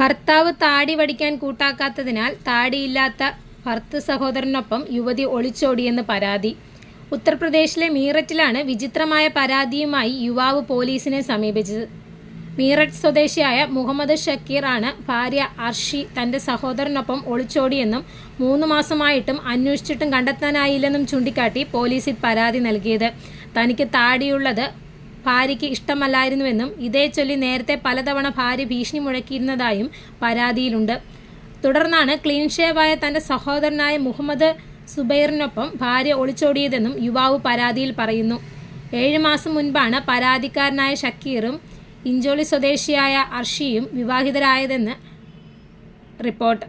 ഭർത്താവ് താടി വടിക്കാൻ കൂട്ടാക്കാത്തതിനാൽ താടിയില്ലാത്ത ഭർത്തു സഹോദരനൊപ്പം യുവതി ഒളിച്ചോടിയെന്ന് പരാതി. ഉത്തർപ്രദേശിലെ മീററ്റിലാണ് വിചിത്രമായ പരാതിയുമായി യുവാവ് പോലീസിനെ സമീപിച്ചത്. മീററ്റ് സ്വദേശിയായ മുഹമ്മദ് ഷക്കീർ ആണ് ഭാര്യ അർഷി തന്റെ സഹോദരനൊപ്പം ഒളിച്ചോടിയെന്നും മൂന്ന് മാസമായിട്ടും അന്വേഷിച്ചിട്ടും കണ്ടെത്താനായില്ലെന്നും ചൂണ്ടിക്കാട്ടി പോലീസിൽ പരാതി നൽകിയത്. തനിക്ക് താടിയുള്ളത് ഭാര്യയ്ക്ക് ഇഷ്ടമല്ലായിരുന്നുവെന്നും ഇതേ ചൊല്ലി നേരത്തെ പലതവണ ഭാര്യ ഭീഷണി മുഴക്കിയിരുന്നതായും പരാതിയിലുണ്ട്. തുടർന്നാണ് ക്ലീൻ ഷേവായ തന്റെ സഹോദരനായ മുഹമ്മദ് സുബൈറിനൊപ്പം ഭാര്യ ഒളിച്ചോടിയതെന്നും യുവാവ് പരാതിയിൽ പറയുന്നു. ഏഴ് മാസം മുൻപാണ് പരാതിക്കാരനായ ഷക്കീറും ഇഞ്ചോളി സ്വദേശിയായ അർഷിയും വിവാഹിതരായതെന്ന് റിപ്പോർട്ട്.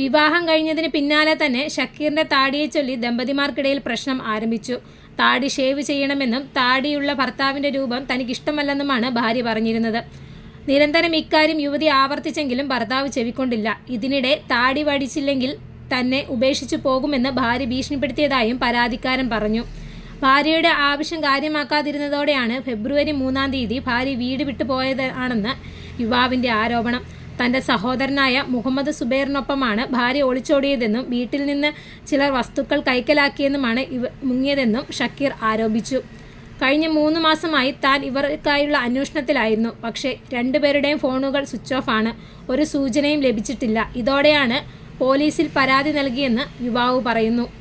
വിവാഹം കഴിഞ്ഞതിന് പിന്നാലെ തന്നെ ഷക്കീറിന്റെ താടിയെ ചൊല്ലി ദമ്പതിമാർക്കിടയിൽ പ്രശ്നം ആരംഭിച്ചു. താടി ഷേവ് ചെയ്യണമെന്നും താടിയുള്ള ഭർത്താവിന്റെ രൂപം തനിക്കിഷ്ടമല്ലെന്നുമാണ് ഭാര്യ പറഞ്ഞിരുന്നത്. നിരന്തരം ഇക്കാര്യം യുവതി ആവർത്തിച്ചെങ്കിലും ഭർത്താവ് ചെവിക്കൊണ്ടില്ല. ഇതിനിടെ താടി വടിച്ചില്ലെങ്കിൽ തന്നെ ഉപേക്ഷിച്ചു പോകുമെന്ന് ഭാര്യ ഭീഷണിപ്പെടുത്തിയതായും പരാതിക്കാരൻ പറഞ്ഞു. ഭാര്യയുടെ ആവശ്യം കാര്യമാക്കാതിരുന്നതോടെയാണ് ഫെബ്രുവരി മൂന്നാം തീയതി ഭാര്യ വീട് വിട്ടുപോയതാണെന്ന് യുവാവിന്റെ ആരോപണം. തന്റെ സഹോദരനായ മുഹമ്മദ് സുബൈറിനൊപ്പമാണ് ഭാര്യ ഒളിച്ചോടിയതെന്നും വീട്ടിൽ നിന്ന് ചിലർ വസ്തുക്കൾ കൈക്കലാക്കിയെന്നുമാണ് ഇവ മുങ്ങിയതെന്നും ഷക്കീർ ആരോപിച്ചു. കഴിഞ്ഞ മൂന്ന് മാസമായി താൻ ഇവർക്കായുള്ള അന്വേഷണത്തിലായിരുന്നു. പക്ഷേ രണ്ടുപേരുടെയും ഫോണുകൾ സ്വിച്ച് ഓഫ് ആണ്. ഒരു സൂചനയും ലഭിച്ചിട്ടില്ല. ഇതോടെയാണ് പോലീസിൽ പരാതി നൽകിയെന്ന് യുവാവ് പറയുന്നു.